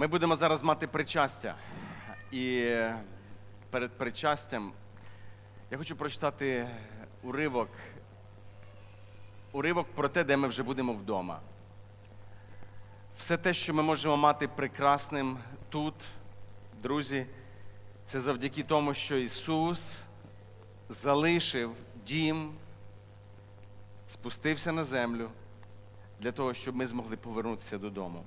Ми будемо зараз мати причастя. І перед причастям я хочу прочитати уривок, уривок про те, де ми вже будемо вдома. Все те, що ми можемо мати прекрасним тут, друзі, це завдяки тому, що Ісус залишив дім, спустився на землю для того, щоб ми змогли повернутися додому.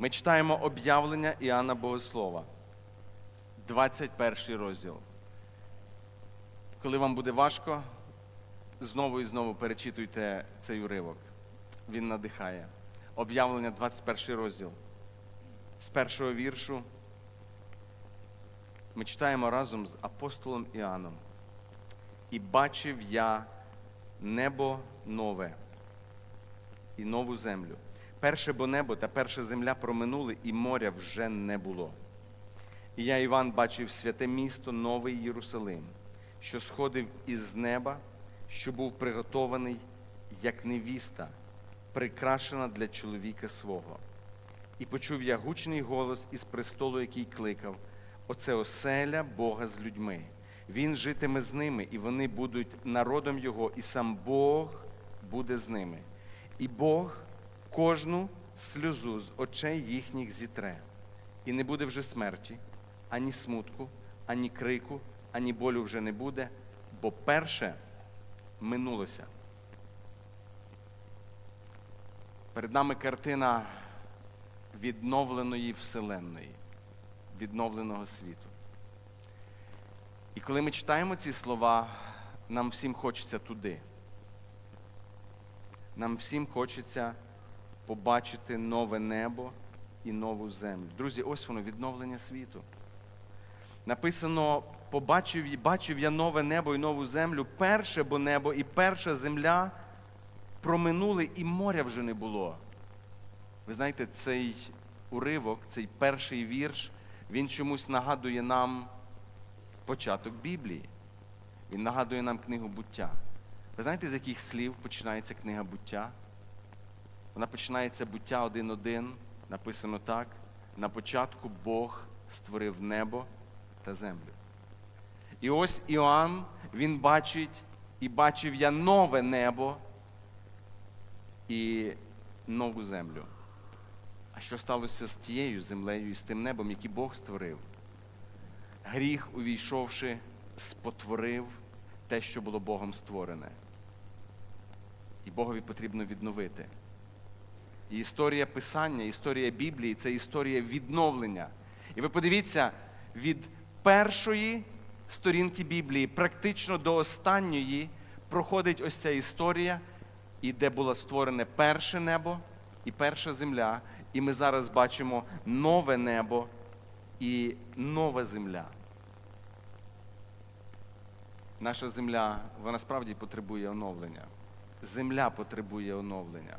Ми читаємо об'явлення Іоанна Богослова, 21 розділ. Коли вам буде важко, знову і знову перечитуйте цей уривок. Він надихає. Об'явлення 21 розділ. З першого віршу ми читаємо разом з апостолом Іоанном. І бачив я небо нове і нову землю. Перше бо небо та перша земля проминули, і моря вже не було. І я, Іван, бачив святе місто, Новий Єрусалим, що сходив із неба, що був приготований, як невіста, прикрашена для чоловіка свого. І почув я гучний голос із престолу, який кликав: Оце оселя Бога з людьми. Він житиме з ними, і вони будуть народом Його, і сам Бог буде з ними. І Бог кожну сльозу з очей їхніх зітре. І не буде вже смерті, ані смутку, ані крику, ані болю вже не буде, бо перше минулося. Перед нами картина відновленої вселенної, відновленого світу. І коли ми читаємо ці слова, нам всім хочеться туди. Нам всім хочеться побачити нове небо і нову землю. Друзі, ось воно відновлення світу. Написано: побачив, бачив я нове небо і нову землю, перше бо небо і перша земля проминули, і моря вже не було. Ви знаєте, цей уривок, цей перший вірш, він чомусь нагадує нам початок Біблії. Він нагадує нам книгу буття. Ви знаєте, з яких слів починається книга буття? Вона починається буття 1.1, написано так: на початку Бог створив небо та землю. І ось Іоанн, він бачить і бачив я нове небо і нову землю. А що сталося з тією землею і з тим небом, який Бог створив? Гріх, увійшовши, спотворив те, що було Богом створене. І Богові потрібно відновити. І історія Писання, історія Біблії це історія відновлення. І ви подивіться, від першої сторінки Біблії, практично до останньої, проходить ось ця історія, і де було створене перше небо і перша земля. І ми зараз бачимо нове небо і нова земля. Наша земля, вона справді потребує оновлення. Земля потребує оновлення.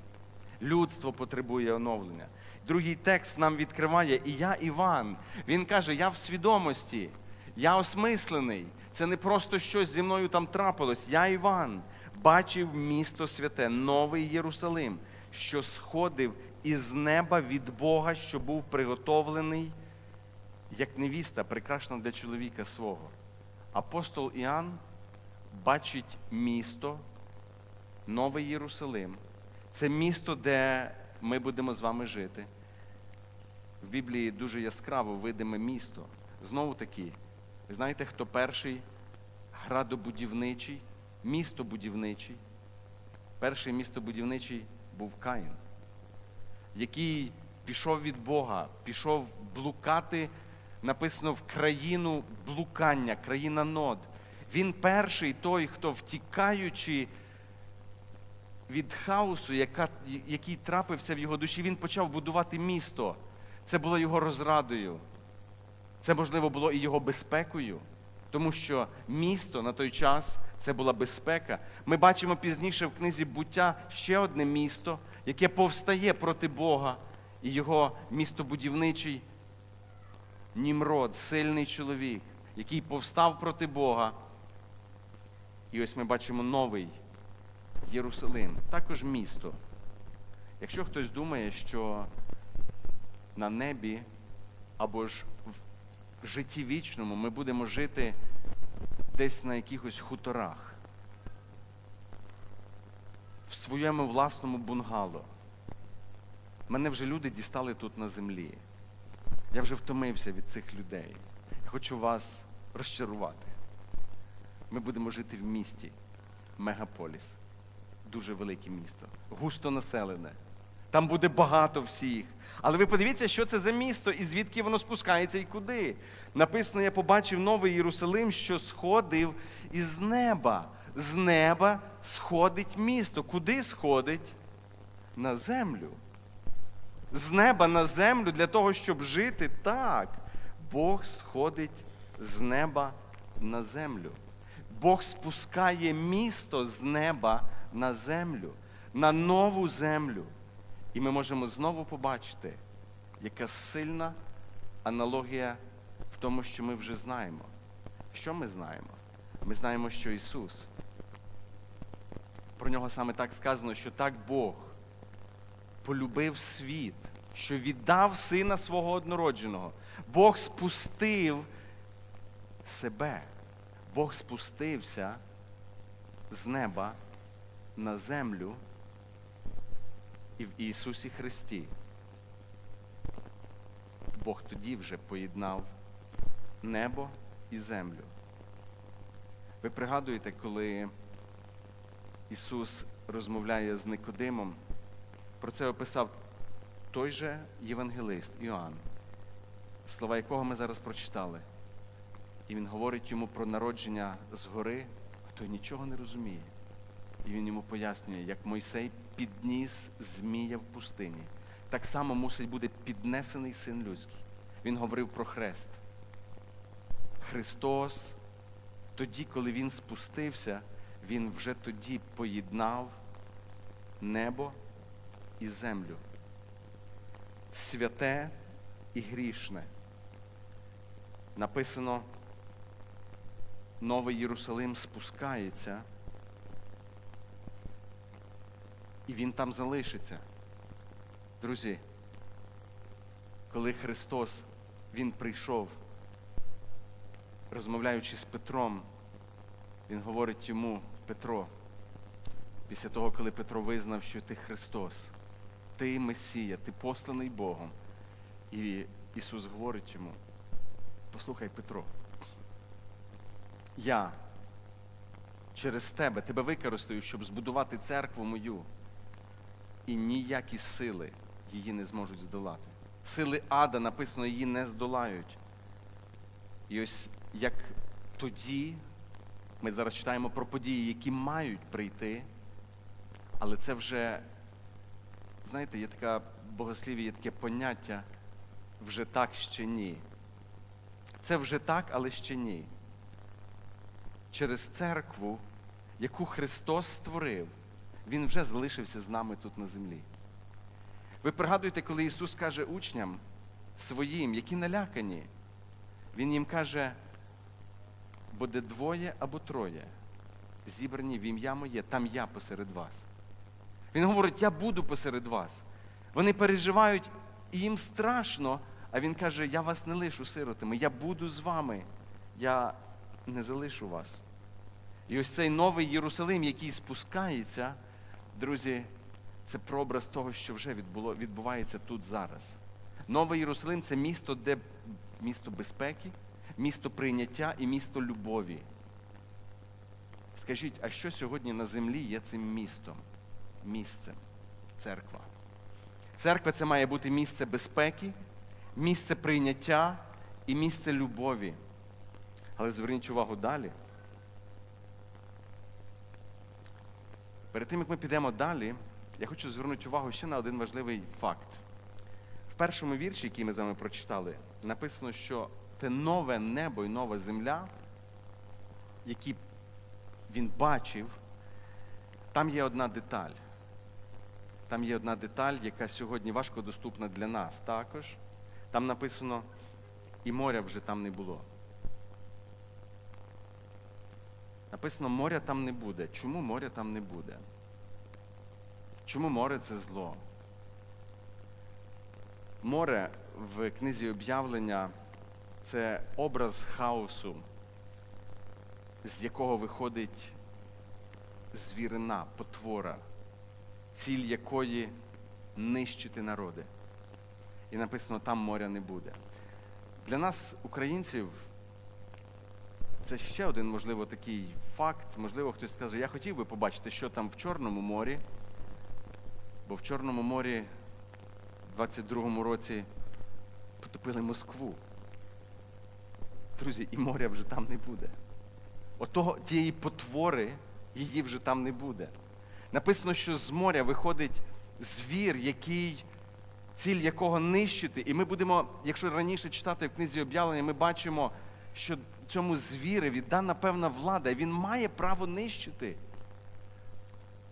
Людство потребує оновлення. Другий текст нам відкриває, і я Іван. Він каже: я в свідомості, я осмислений. Це не просто щось зі мною там трапилось. Я Іван бачив місто святе, Новий Єрусалим, що сходив із неба від Бога, що був приготовлений, як невіста, прикрашена для чоловіка свого. Апостол Іоанн бачить місто, Новий Єрусалим. Це місто, де ми будемо з вами жити. В Біблії дуже яскраво видиме місто. Знову таки, ви знаєте, хто перший градобудівничий, містобудівничий? Перший містобудівничий був Каїн, який пішов від Бога, пішов блукати, написано в країну блукання, країна нод. Він перший той, хто втікаючи від хаосу, яка, який трапився в його душі, він почав будувати місто. Це було його розрадою. Це, можливо, було і його безпекою, тому що місто на той час це була безпека. Ми бачимо пізніше в книзі буття ще одне місто, яке повстає проти Бога, і його містобудівничий Німрод, сильний чоловік, який повстав проти Бога. І ось ми бачимо новий Єрусалим, також місто. Якщо хтось думає, що на небі або ж в житті вічному ми будемо жити десь на якихось хуторах, в своєму власному бунгало. Мене вже люди дістали тут на землі. Я вже втомився від цих людей. Хочу вас розчарувати. Ми будемо жити в місті, мегаполіс, дуже велике місто, густо населене. Там буде багато всіх. Але ви подивіться, що це за місто і звідки воно спускається і куди. Написано, я побачив новий Єрусалим, що сходив із неба. З неба сходить місто. Куди сходить? На землю. З неба на землю для того, щоб жити так. Бог сходить з неба на землю. Бог спускає місто з неба на землю, на нову землю. І ми можемо знову побачити, яка сильна аналогія в тому, що ми вже знаємо. Що ми знаємо? Ми знаємо, що Ісус. Про нього саме так сказано, що так Бог полюбив світ, що віддав Сина свого однородженого. Бог спустив себе. Бог спустився з неба на землю і в Ісусі Христі. Бог тоді вже поєднав небо і землю. Ви пригадуєте, коли Ісус розмовляє з Никодимом, про це описав той же євангелист Іоанн, слова якого ми зараз прочитали. І він говорить йому про народження згори, а той нічого не розуміє. І він йому пояснює, як Мойсей підніс змія в пустині. Так само мусить бути піднесений син людський. Він говорив про хрест. Христос, тоді, коли Він спустився, Він вже тоді поєднав небо і землю. Святе і грішне. Написано, Новий Єрусалим спускається, і він там залишиться. Друзі, коли Христос Він прийшов, розмовляючи з Петром, Він говорить йому, Петро, після того, коли Петро визнав, що ти Христос, ти Месія, ти посланий Богом. І Ісус говорить йому, послухай, Петро, я через тебе тебе використаю, щоб збудувати церкву мою. І ніякі сили її не зможуть здолати. Сили ада, написано, її не здолають. І ось як тоді ми зараз читаємо про події, які мають прийти, але це вже, знаєте, є така богослів'я, є таке поняття вже так ще ні. Це вже так, але ще ні. Через церкву, яку Христос створив, Він вже залишився з нами тут на землі. Ви пригадуєте, коли Ісус каже учням своїм, які налякані, Він їм каже, буде двоє або троє, зібрані в ім'я моє, там я посеред вас. Він говорить, я буду посеред вас. Вони переживають, і їм страшно, а Він каже, я вас не лишу сиротами, я буду з вами, я не залишу вас. І ось цей новий Єрусалим, який спускається, друзі, це прообраз того, що вже відбуло, відбувається тут зараз. Новий Єрусалим це місто, де місто безпеки, місто прийняття і місто любові. Скажіть, а що сьогодні на землі є цим містом? Місцем? Церква. Церква це має бути місце безпеки, місце прийняття і місце любові. Але зверніть увагу далі. Перед тим, як ми підемо далі, я хочу звернути увагу ще на один важливий факт. В першому вірші, який ми з вами прочитали, написано, що те нове небо і нова земля, які він бачив, там є одна деталь. Там є одна деталь, яка сьогодні важко доступна для нас також. Там написано, і моря вже там не було. Написано, моря там не буде. Чому моря там не буде? Чому море це зло? Море в книзі об'явлення це образ хаосу, з якого виходить звірина, потвора, ціль якої нищити народи. І написано, там моря не буде. Для нас, українців, це ще один, можливо, такий факт. Можливо, хтось скаже, я хотів би побачити, що там в Чорному морі, бо в Чорному морі в 22-му році потопили Москву. Друзі, і моря вже там не буде. Отого тієї потвори її вже там не буде. Написано, що з моря виходить звір, який, ціль якого нищити. І ми будемо, якщо раніше читати в книзі об'явлення, ми бачимо, що цьому звіреві дана певна влада, і він має право нищити.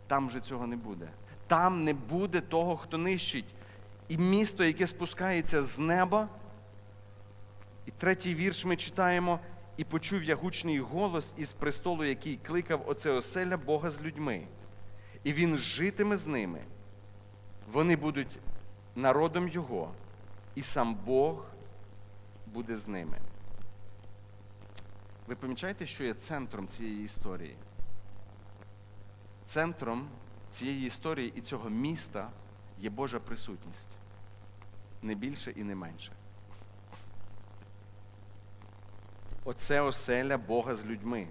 Там вже цього не буде. Там не буде того, хто нищить. І місто, яке спускається з неба. І третій вірш ми читаємо, і почув я гучний голос із престолу, який кликав оце оселя Бога з людьми. І він житиме з ними. Вони будуть народом Його, і сам Бог буде з ними. Ви помічаєте, що є центром цієї історії? Центром цієї історії і цього міста є Божа присутність. Не більше і не менше. Оце оселя Бога з людьми.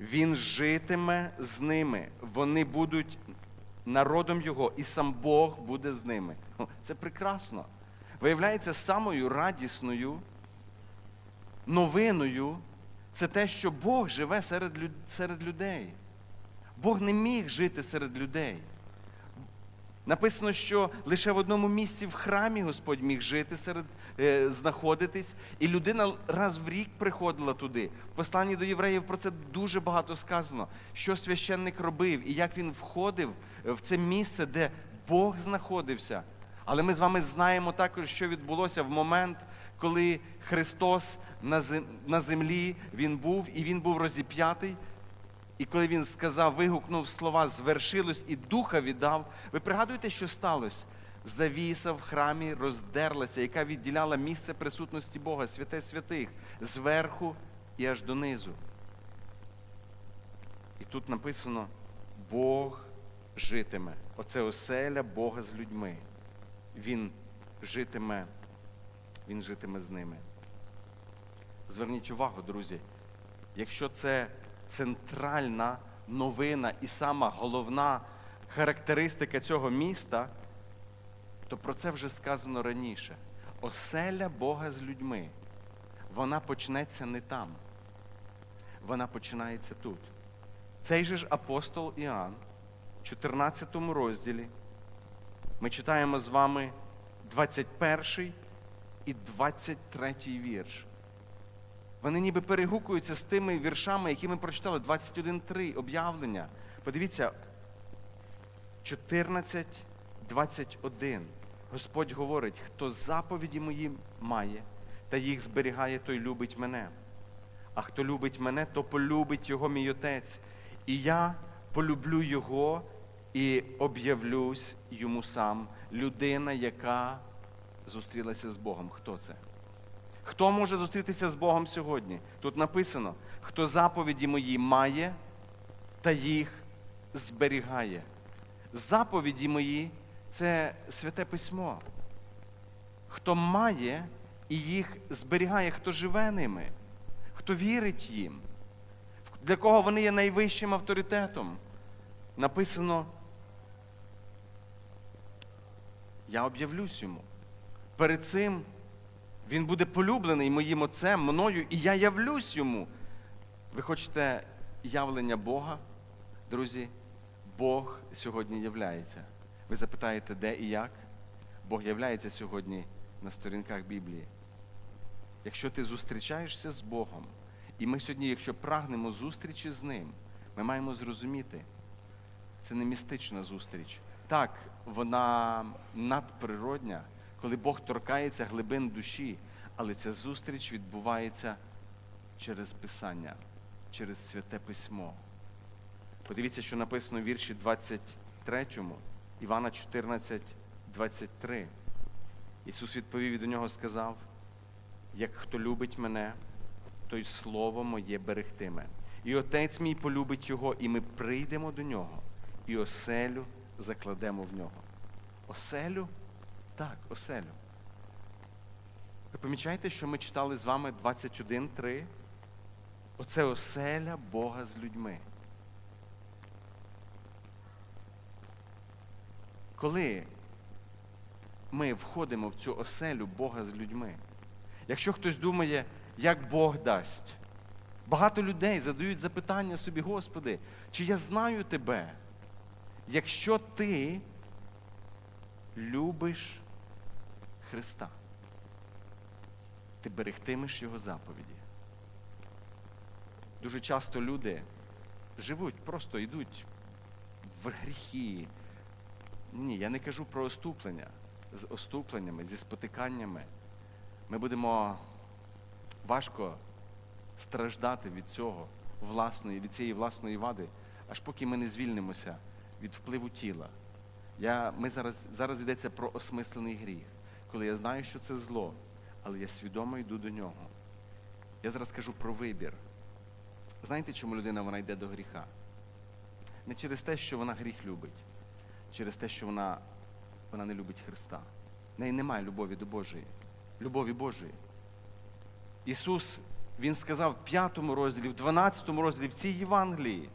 Він житиме з ними. Вони будуть народом Його, і сам Бог буде з ними. Це прекрасно. Виявляється, самою радісною новиною це те, що Бог живе серед, люд- серед людей. Бог не міг жити серед людей. Написано, що лише в одному місці в храмі Господь міг жити серед е, знаходитись, і людина раз в рік приходила туди. В посланні до євреїв про це дуже багато сказано. Що священник робив і як він входив в це місце, де Бог знаходився. Але ми з вами знаємо також, що відбулося в момент, коли Христос на землі він був, і він був розіп'ятий. І коли він сказав, вигукнув слова, звершилось і духа віддав. Ви пригадуєте, що сталося? Завіса в храмі роздерлася, яка відділяла місце присутності Бога, святе святих, зверху і аж донизу. І тут написано: Бог житиме. Оце оселя Бога з людьми. Він житиме, Він житиме з ними. Зверніть увагу, друзі, якщо це центральна новина і сама головна характеристика цього міста, то про це вже сказано раніше. Оселя Бога з людьми, вона почнеться не там. Вона починається тут. Цей же ж апостол Іоанн, в 14 розділі, ми читаємо з вами 21 і 23 вірш. Вони ніби перегукуються з тими віршами, які ми прочитали, 21.3 об'явлення. Подивіться, 14.21. Господь говорить, хто заповіді мої має та їх зберігає, той любить мене. А хто любить мене, то полюбить його мій отець. І я полюблю його і об'явлюсь йому сам. Людина, яка зустрілася з Богом. Хто це? Хто може зустрітися з Богом сьогодні? Тут написано, хто заповіді мої має та їх зберігає. Заповіді мої це святе письмо. Хто має і їх зберігає, хто живе ними, хто вірить їм, для кого вони є найвищим авторитетом. Написано, я об'явлюсь йому. Перед цим він буде полюблений моїм отцем, мною, і я явлюсь йому. Ви хочете явлення Бога, друзі? Бог сьогодні являється. Ви запитаєте, де і як? Бог являється сьогодні на сторінках Біблії. Якщо ти зустрічаєшся з Богом, і ми сьогодні, якщо прагнемо зустрічі з Ним, ми маємо зрозуміти, це не містична зустріч. Так, вона надприродня, коли Бог торкається глибин душі, але ця зустріч відбувається через Писання, через святе письмо. Подивіться, що написано в вірші 23, Івана 14, 23. Ісус відповів і до нього сказав: як хто любить мене, той слово моє берегтиме. І отець мій полюбить його, і ми прийдемо до нього, і оселю закладемо в нього. Оселю? Так, оселю. Ви помічаєте, що ми читали з вами 21.3? Оце оселя Бога з людьми. Коли ми входимо в цю оселю Бога з людьми, якщо хтось думає, як Бог дасть, багато людей задають запитання собі, Господи, чи я знаю Тебе, якщо ти любиш Христа, ти берегтимеш Його заповіді. Дуже часто люди живуть, просто йдуть в гріхи. Ні, я не кажу про оступлення. З оступленнями, зі спотиканнями. Ми будемо важко страждати від цього власної, від цієї власної вади, аж поки ми не звільнимося від впливу тіла. Я, ми зараз, зараз йдеться про осмислений гріх, коли я знаю, що це зло, але я свідомо йду до нього. Я зараз кажу про вибір. Знаєте, чому людина вона йде до гріха? Не через те, що вона гріх любить, через те, що вона, вона не любить Христа. В неї немає любові до Божої, любові Божої. Ісус, Він сказав в п'ятому розділі, в 12 розділі, в цій Євангелії.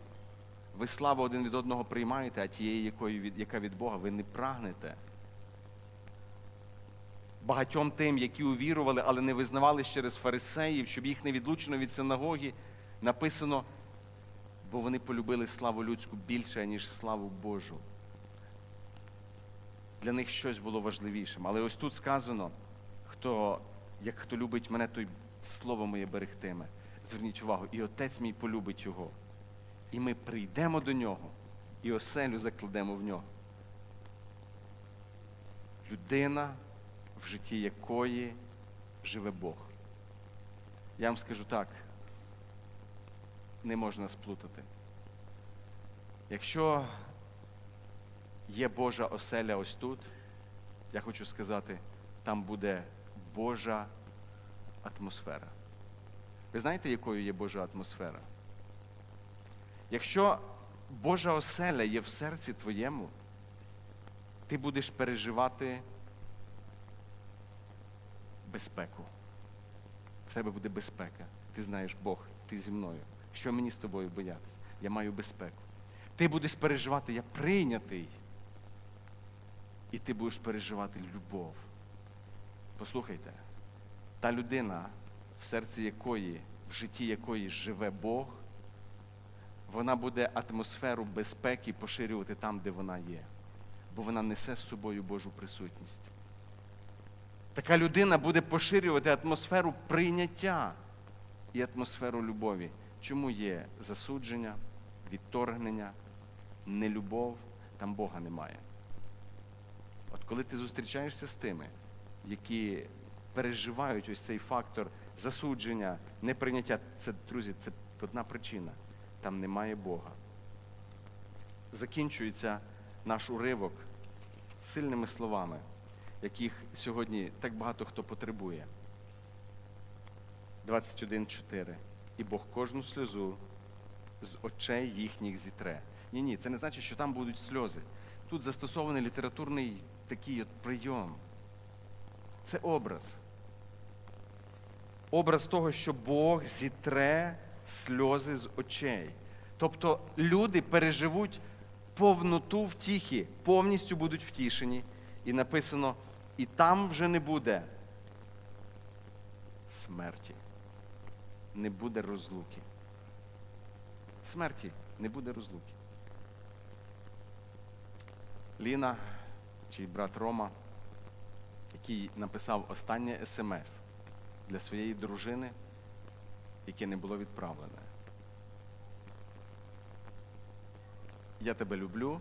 Ви славу один від одного приймаєте, а тієї, якої від, яка від Бога, ви не прагнете. Багатьом тим, які увірували, але не визнавали через фарисеїв, щоб їх не відлучено від синагоги, написано, бо вони полюбили славу людську більше, ніж славу Божу. Для них щось було важливішим. Але ось тут сказано, хто, як хто любить мене, той слово моє берегтиме. Зверніть увагу, і отець мій полюбить його. І ми прийдемо до нього і оселю закладемо в нього. Людина, в житті якої живе Бог. Я вам скажу так, не можна сплутати. Якщо є Божа оселя ось тут, я хочу сказати, там буде Божа атмосфера. Ви знаєте, якою є Божа атмосфера? Якщо Божа оселя є в серці твоєму, ти будеш переживати безпеку. В тебе буде безпека. Ти знаєш Бог, ти зі мною. Що мені з тобою боятися? Я маю безпеку. Ти будеш переживати, я прийнятий. І ти будеш переживати любов. Послухайте, та людина, в серці якої, в житті якої живе Бог, вона буде атмосферу безпеки поширювати там, де вона є. Бо вона несе з собою Божу присутність. Така людина буде поширювати атмосферу прийняття і атмосферу любові. Чому є засудження, відторгнення, нелюбов, там Бога немає. От коли ти зустрічаєшся з тими, які переживають ось цей фактор засудження, неприйняття, це, друзі, це одна причина. Там немає Бога. Закінчується наш уривок сильними словами, яких сьогодні так багато хто потребує. 21.4. І Бог кожну сльозу з очей їхніх зітре. Ні, ні, це не значить, що там будуть сльози. Тут застосований літературний такий от прийом. Це образ. Образ того, що Бог зітре сльози з очей. Тобто люди переживуть повноту втіхи, повністю будуть втішені. І написано, і там вже не буде смерті, не буде розлуки. Смерті не буде розлуки. Ліна, чий брат Рома, який написав останнє смс для своєї дружини, яке не було відправлене. Я тебе люблю,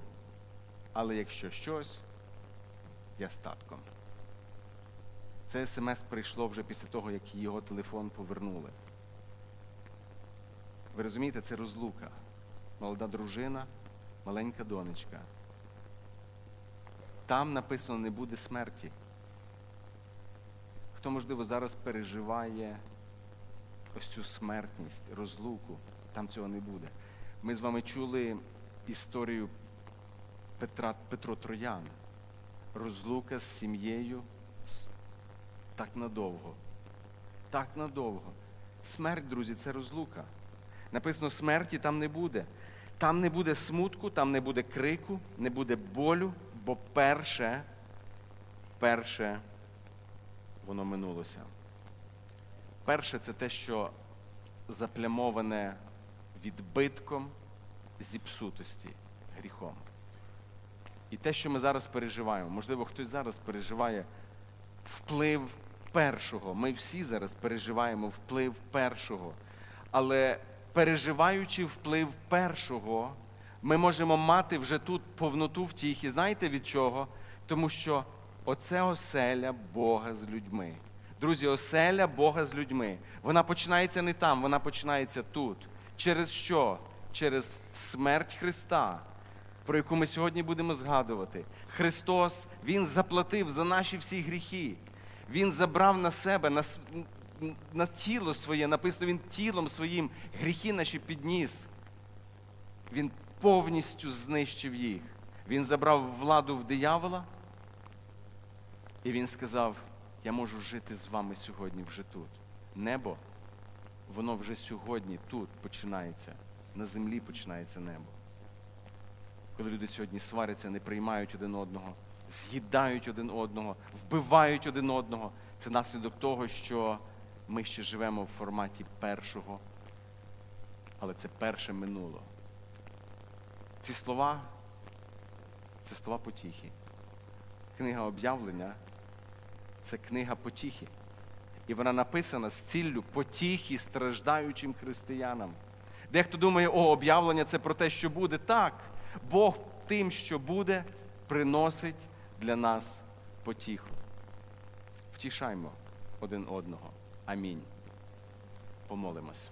але якщо щось, я статком. Це смс прийшло вже після того, як його телефон повернули. Ви розумієте, це розлука. Молода дружина, маленька донечка. Там написано не буде смерті. хто, можливо, зараз переживає ось цю смертність, розлуку, там цього не буде. Ми з вами чули історію Петра, Петро Троян. Розлука з сім'єю так надовго. Так надовго. Смерть, друзі, це розлука. Написано, смерті там не буде. Там не буде смутку, там не буде крику, не буде болю, бо перше, перше воно минулося. Перше це те, що заплямоване відбитком зіпсутості гріхом. І те, що ми зараз переживаємо, можливо, хтось зараз переживає вплив першого. Ми всі зараз переживаємо вплив першого. Але переживаючи вплив першого, ми можемо мати вже тут повноту втіхи. Знаєте від чого? Тому що оце оселя Бога з людьми. Друзі, оселя Бога з людьми. Вона починається не там, вона починається тут. Через що? Через смерть Христа, про яку ми сьогодні будемо згадувати. Христос, Він заплатив за наші всі гріхи. Він забрав на себе, на, на тіло своє, написано, Він тілом своїм гріхи наші підніс. Він повністю знищив їх. Він забрав владу в диявола, і він сказав: Я можу жити з вами сьогодні вже тут. Небо, воно вже сьогодні тут починається. На землі починається небо. Коли люди сьогодні сваряться, не приймають один одного, з'їдають один одного, вбивають один одного, це наслідок того, що ми ще живемо в форматі першого, але це перше минуло. Ці слова це слова потіхи. Книга об'явлення це книга потіхи. І вона написана з ціллю потіхи страждаючим християнам. Дехто думає, о, об'явлення це про те, що буде. Так, Бог тим, що буде, приносить для нас потіху. Втішаймо один одного. Амінь. Помолимось.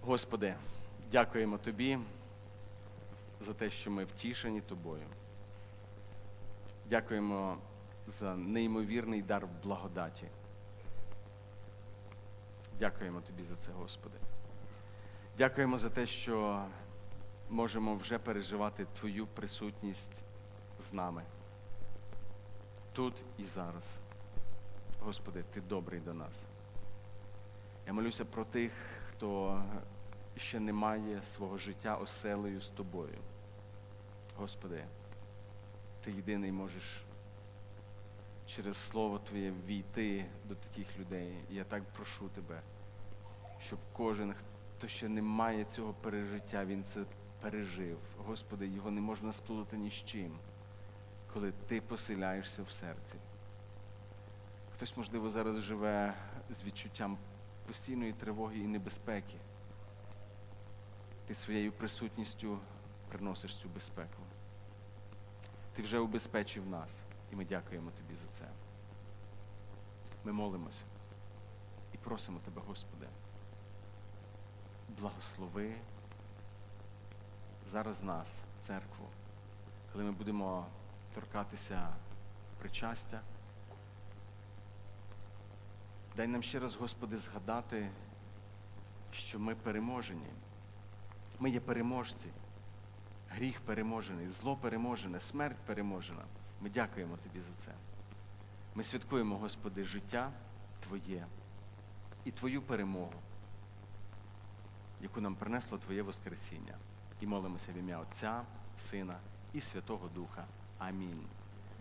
Господи, дякуємо Тобі за те, що ми втішені Тобою. Дякуємо за неймовірний дар благодаті. Дякуємо Тобі за це, Господи. Дякуємо за те, що можемо вже переживати Твою присутність з нами. Тут і зараз. Господи, Ти добрий до нас. Я молюся про тих, хто ще не має свого життя оселею з тобою. Господи, Ти єдиний можеш через Слово Твоє війти до таких людей. Я так прошу Тебе, щоб кожен, хто ще не має цього пережиття, він це пережив. Господи, його не можна сплутати ні з чим, коли Ти поселяєшся в серці. Хтось, можливо, зараз живе з відчуттям постійної тривоги і небезпеки. Ти своєю присутністю приносиш цю безпеку. Ти вже убезпечив нас, і ми дякуємо тобі за це. Ми молимося і просимо тебе, Господи, благослови зараз нас, церкву, коли ми будемо торкатися причастя. Дай нам ще раз, Господи, згадати, що ми переможені. Ми є переможці. Гріх переможений, зло переможене, смерть переможена. Ми дякуємо Тобі за це. Ми святкуємо, Господи, життя Твоє і Твою перемогу, яку нам принесло Твоє Воскресіння. І молимося в ім'я Отця, Сина і Святого Духа. Амінь.